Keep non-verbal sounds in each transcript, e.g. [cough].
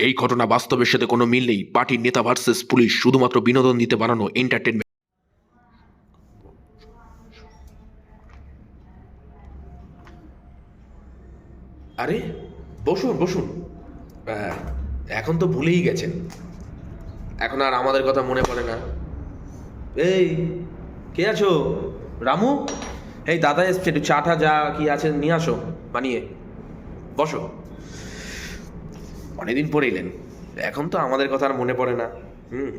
এই ঘটনা বাস্তবের সাথে কোনো মিল নেই। পার্টির নেতা ভার্সেস পুলিশ শুধুমাত্র বিনোদন দিতে বানানো এন্টারটেনমেন্ট আরে, বসুন বসুন। এখন তো ভুলেই গেছেন। এখন আর আমাদের কথা মনে পড়ে না। এই, কে আছো? রামু? এই, দাদা এসছে, একটু চাটা যা কি আছে নিয়ে আসো, বানিয়ে। বসো। অনেকদিন পরে এলেন। এখন তো আমাদের কথা আর মনে পড়ে না। হুম।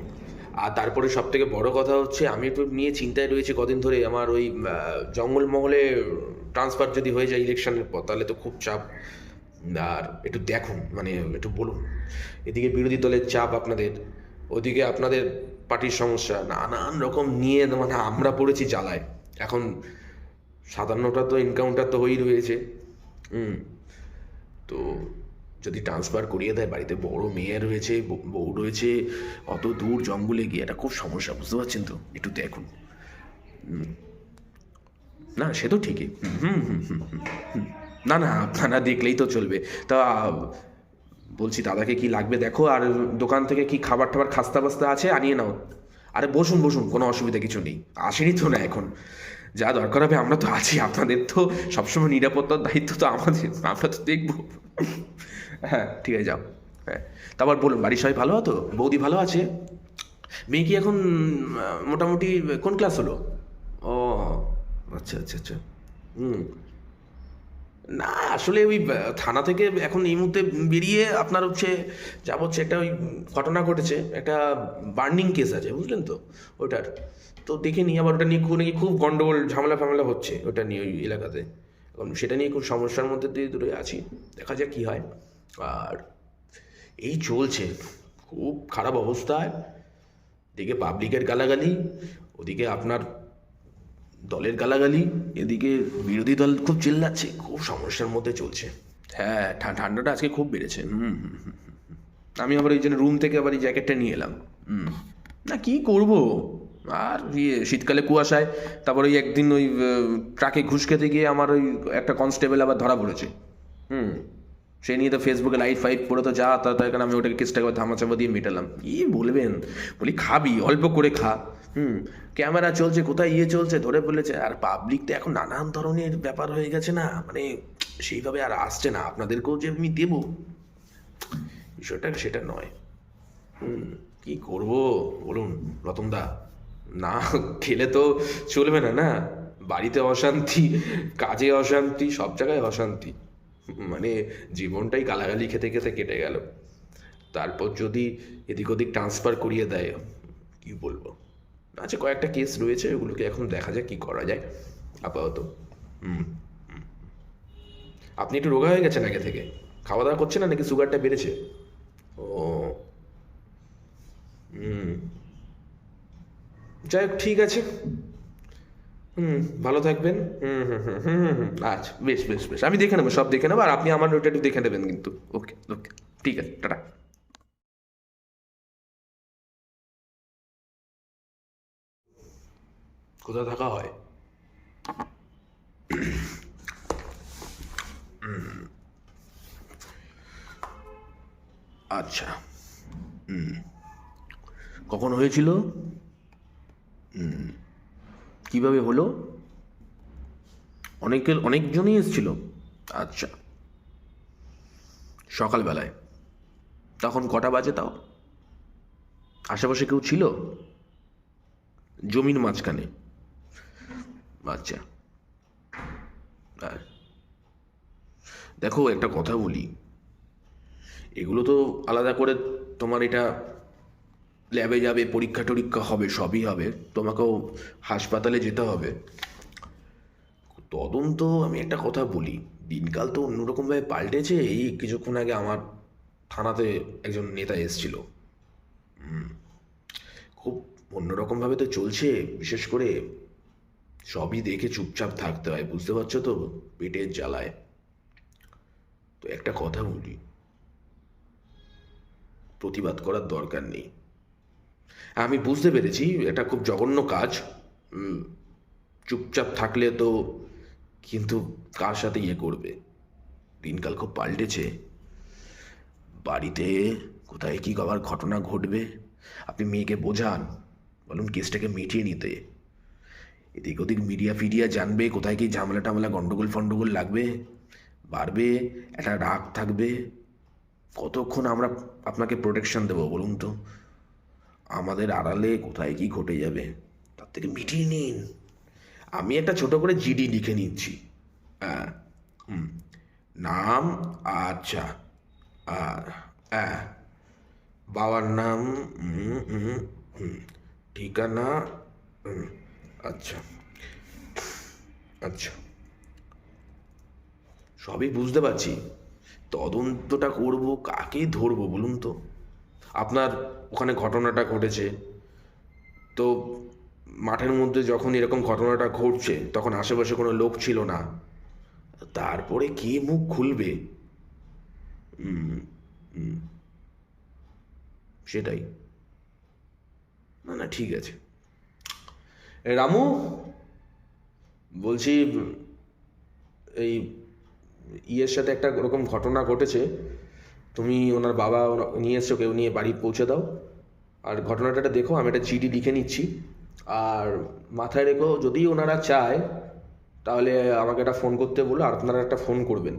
আর তারপরে সব থেকে বড় কথা হচ্ছে আমি তো নিয়ে চিন্তায় রয়েছি কদিন ধরে আমার ওই আহ, জঙ্গলমহলে ট্রান্সফার যদি হয়ে যায় ইলেকশনের পর তাহলে তো খুব চাপ। আর একটু দেখুন মানে একটু বলুন। এদিকে বিরোধী দলের চাপ আপনাদের ওদিকে আপনাদের পার্টির সমস্যা নানান রকম নিয়ে মানে আমরা পড়েছি জ্বালায়। এখন সাতান্নটা তো এনকাউন্টার তো হয়েই রয়েছে। হুম। তো যদি ট্রান্সফার করিয়ে দেয় বাড়িতে বড় মেয়ে রয়েছে বউ- রয়েছে অত দূর জঙ্গলে গিয়ে এটা খুব সমস্যা বুঝতে পারছেন তো? একটু দেখুন। না সে তো ঠিকই। হুম হুম, হুম। না না আপনারা দেখলেই তো চলবে। তা বলছি দাদাকে কি লাগবে দেখো আর দোকান থেকে কি খাবার টাবার খাস্তা বাস্তা আছে? আনিয়ে নাও। আরে বসুন বসুন কোনো অসুবিধা কিছু নেই। আসেনি তো না এখন। যা দরকার হবে আমরা তো আছি। আপনাদের তো সবসময় নিরাপত্তার দায়িত্ব তো আমাদের। আমরা তো দেখব। হ্যাঁ ঠিক আছে, যাও। হ্যাঁ তারপর বলুন বাড়ির সবাই ভালো তো বৌদি ভালো আছে? মেয়ে কি এখন মোটামুটি কোন ক্লাস হলো? ও আচ্ছা আচ্ছা আচ্ছা। হুম। না, আসলে ওই থানা থেকে এখন এই মুহূর্তে বেরিয়ে আপনার হচ্ছে যা হচ্ছে একটা ওই ঘটনা ঘটেছে, একটা বার্নিং কেস আছে, বুঝলেন তো? ওটার তো দেখে নিই, আবার ওটা নিয়ে নাকি খুব গন্ডগোল, ঝামেলা ফামেলা হচ্ছে, ওটা নিয়ে ওই এলাকাতে। এখন সেটা নিয়ে খুব সমস্যার মধ্যে দিয়ে দূরে আছি, দেখা যাক কী হয়। আর এই চলছে। খুব খারাপ অবস্থায়। এদিকে পাবলিকের গালাগালি ওদিকে আপনার দলের গালাগালি এদিকে বিরোধী দল খুব চিল্লাচ্ছে খুব সমস্যার মধ্যে চলছে। হ্যাঁ ঠান্ডাটা আজকে খুব বেড়েছে। হুম হুম, হুম। আমি আবার এই জন্য রুম থেকে আবার এই জ্যাকেটটা নিয়ে এলাম। হুম। না কি করব? আর ইয়ে শীতকালে কুয়াশায় তারপর ওই একদিন ওই ট্রাকে ঘুষ খেতে গিয়ে আমার ওই একটা কনস্টেবল আবার ধরা পড়েছে। হুম। সে নিয়ে তো ফেসবুকে লাইট ফাইট পড়ে তো যা তার কারণে আমি ওটাকে কেসটা করে ধামাচাপা দিয়ে মেটালাম। কি বলবেন? বলি, খাবি, অল্প করে খা। হুম, ক্যামেরা চলছে, কোথায় ইয়ে চলছে? ধরে বলেছে, আর পাবলিক তো এখন নানান ধরনের ব্যাপার হয়ে গেছে না মানে সেইভাবে আর আসছে না। আপনাদেরকেও যে আমি দেবো। বিষয়টা সেটা নয়। হুম, কি করব? বলুন রতনদা না, খেলে তো চলবে না না? বাড়িতে অশান্তি, কাজে অশান্তি, সব জায়গায় অশান্তি। [laughs] মানে জীবনটাই গালাগালি খেতে খেতে কেটে গেল। তারপর যদি এদিক ওদিক ট্রান্সফার করিয়ে দেয়, কি বলব? আচ্ছা কয়েকটা কেস রয়েছে, ওগুলোকে এখন দেখা যাক কি করা যায়, আপাতত। হুম। আপনি একটু রোগা হয়ে গেছেন আগে থেকে? খাওয়া দাওয়া করছেন না নাকি সুগারটা বেড়েছে? ও। হুম। যাই হোক, ঠিক আছে। হুম, ভালো থাকবেন। হুম হুম হুম হুম হুম হুম আচ্ছা বেশ বেশ বেশ। আমি দেখে নেব, সব দেখে নেব, আর আপনি আমার ওটা একটু দেখে নেবেন কিন্তু। ওকে ওকে ঠিক আছে, টাটা। কোথায় থাকা হয়। আচ্ছা কখন হয়েছিল? কীভাবে হলো? অনেকের অনেকজনই এসেছিল। আচ্ছা। সকালবেলায়। তখন কটা বাজে তাও? আশেপাশে কেউ ছিল? জমির মাঝখানে। আচ্ছা। দেখো, একটা কথা বলি। এগুলো তো আলাদা করে তোমার এটা ল্যাবে যাবে, পরীক্ষা টরীক্ষা হবে, সবই হবে। তোমাকেও হাসপাতালে যেতে হবে। তদন্ত, আমি একটা কথা বলি। দিনকাল তো অন্যরকমভাবে পাল্টেছে। এই কিছুক্ষণ আগে আমার থানাতে একজন নেতা এসেছিল। খুব অন্যরকমভাবে তো চলছে। বিশেষ করে সবই দেখে চুপচাপ থাকতে হয়। বুঝতে পারছ তো? পেটের জ্বালায়। তো একটা কথা বলি। প্রতিবাদ করার দরকার নেই। আমি বুঝতে পেরেছি, এটা খুব জঘন্য কাজ। চুপচাপ থাকলে তো কিন্তু কার সাথে ইয়ে করবে? দিনকাল খুব পাল্টেছে। বাড়িতে কোথায় কি আবার ঘটনা ঘটবে? আপনি মেয়েকে বোঝান, বলুন কেসটাকে মিটিয়ে নিতে। এদিক ওদিক মিডিয়া ফিডিয়া জানবে কোথায় কি ঝামেলা টামেলা, গন্ডগোল ফন্ডগোল লাগবে, বাড়বে, একটা রাগ থাকবে। কতক্ষণ আমরা আপনাকে প্রোটেকশন দেবো বলুন তো? আমাদের আড়ালে কোথায় কি ঘটে যাবে? তার থেকে মিটিয়ে নিন। আমি একটা ছোট করে জিডি লিখে নিচ্ছি। হ্যাঁ নাম আচ্ছা আর হ্যাঁ বাবার নাম ঠিকানা আচ্ছা আচ্ছা। সবই বুঝতে পারছি। তদন্তটা করব, কাকে ধরবো বলুন তো? আপনার ওখানে ঘটনাটা ঘটেছে। তো মাঠের মধ্যে যখন এরকম ঘটনাটা ঘটছে, তখন আশেপাশে কোনো লোক ছিল না। তারপরে কে মুখ খুলবে। সেটাই। না না, ঠিক আছে। রামু? বলছি, এই ইয়ের সাথে একটা ওরকম ঘটনা ঘটেছে। তুমি ওনার বাবা নিয়ে এসছো কেউ নিয়ে বাড়ি পৌঁছে দাও। আর ঘটনাটা দেখো, আমি একটা চিঠি লিখে নিচ্ছি। আর মাথায় রেখো, যদি ওনারা চায়, তাহলে আমাকে একটা ফোন করতে বলো, আর আপনারা একটা ফোন করবেন।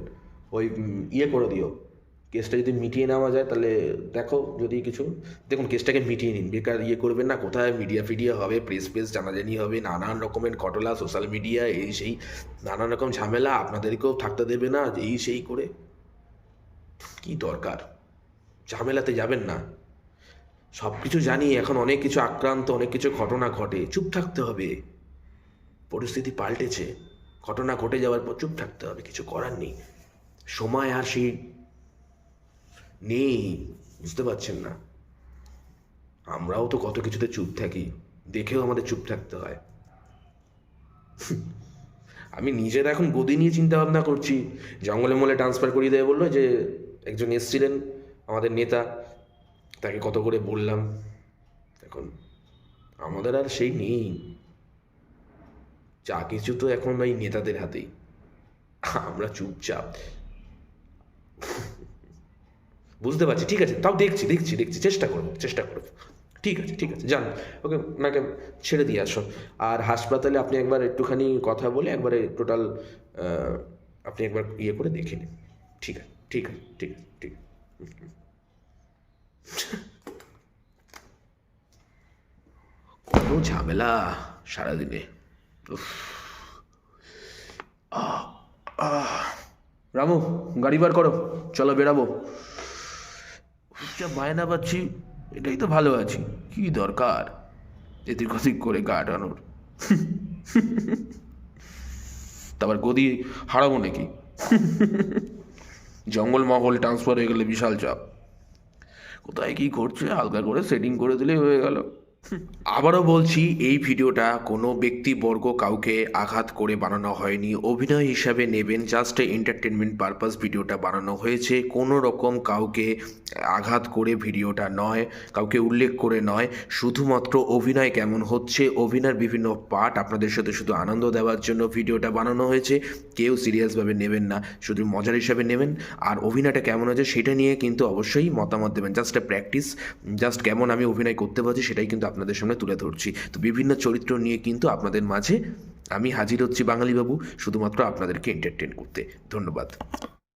ওই ইয়ে করে দিও। কেসটা যদি মিটিয়ে নেওয়া যায়, তাহলে দেখো যদি কিছু। দেখুন, কেসটাকে মিটিয়ে নিন। বেকার ইয়ে করবেন না, কোথায় মিডিয়া ফিডিয়া হবে, প্রেস প্রেস জানাজানি হবে, নানান রকমের ঘটনা, সোশ্যাল মিডিয়া, এই সেই নানান রকম ঝামেলা, আপনাদেরকেও থাকতে দেবে না, এই সেই করে। কি দরকার? ঝামেলাতে যাবেন না। সব কিছু জানি এখন অনেক কিছু আক্রান্ত, অনেক কিছু ঘটনা ঘটে। চুপ থাকতে হবে। পরিস্থিতি পাল্টেছে। ঘটনা ঘটে যাওয়ার পর চুপ থাকতে হবে। কিছু করার নেই। সময় আর সেই নেই। বুঝতে পারছেন না? আমরাও তো কত কিছুতে চুপ থাকি। দেখেও আমাদের চুপ থাকতে হয়। আমি নিজের এখন গদি নিয়ে চিন্তা ভাবনা করছি। জঙ্গলে মলে ট্রান্সফার করিয়ে দেবে বলল যে একজন এসছিলেন, আমাদের নেতা, তাকে কত করে বললাম, এখন আমাদের আর সেই নেই। যা কিছু তো এখন ওই নেতাদের হাতেই। আমরা চুপচাপ। বুঝতে পারছি, ঠিক আছে, তাও দেখছি দেখছি দেখছি, চেষ্টা করব চেষ্টা করব। ঠিক আছে ঠিক আছে, যান, ওকে, ওনাকে ছেড়ে দিয়ে আসো আর হাসপাতালে আপনি একবার একটুখানি কথা বলে একবারে টোটাল আপনি একবার ইয়ে করে দেখে নিন। ঠিক আছে। ঠিক আছে ঠিক আছে, ঠিক কত ঝামেলা সারাদিনে। রামু, গাড়ি বার করো, চলো বেরাবো। যা বায়না পাচ্ছি, এটাই তো ভালো আছি, কি দরকার? এদিক ওদিক করে কাটানোর। তারপর গদি হারাবো নাকি? জঙ্গলমহল ট্রান্সফার হয়ে গেলে বিশাল চাপ। কোথায় কি করছে, হালকা করে সেটিং করে দিলেই হয়ে গেল। আবারও বলছি, এই ভিডিওটা কোনো ব্যক্তিবর্গ কাউকে আঘাত করে বানানো হয়নি। অভিনয় হিসাবে নেবেন জাস্ট এন্টারটেনমেন্ট পারপাস ভিডিওটা বানানো হয়েছে। কোনো রকম কাউকে আঘাত করে ভিডিওটা নয়, কাউকে উল্লেখ করে নয়। শুধুমাত্র অভিনয় কেমন হচ্ছে, অভিনয়ের বিভিন্ন পার্ট আপনাদের সাথে শুধু আনন্দ দেওয়ার জন্য ভিডিওটা বানানো হয়েছে। কেউ সিরিয়াসভাবে নেবেন না, শুধু মজার হিসাবে নেবেন। আর অভিনয়টা কেমন হয়েছে, সেটা নিয়ে কিন্তু অবশ্যই মতামত দেবেন। জাস্ট প্র্যাকটিস জাস্ট কেমন আমি অভিনয় করতে পারছি, সেটাই কিন্তু আপনাদের সামনে তুলে ধরছি। তো বিভিন্ন চরিত্র নিয়ে কিন্তু আপনাদের মাঝে আমি হাজির হচ্ছি বাঙালি বাবু শুধুমাত্র আপনাদেরকে এন্টারটেন করতে। ধন্যবাদ।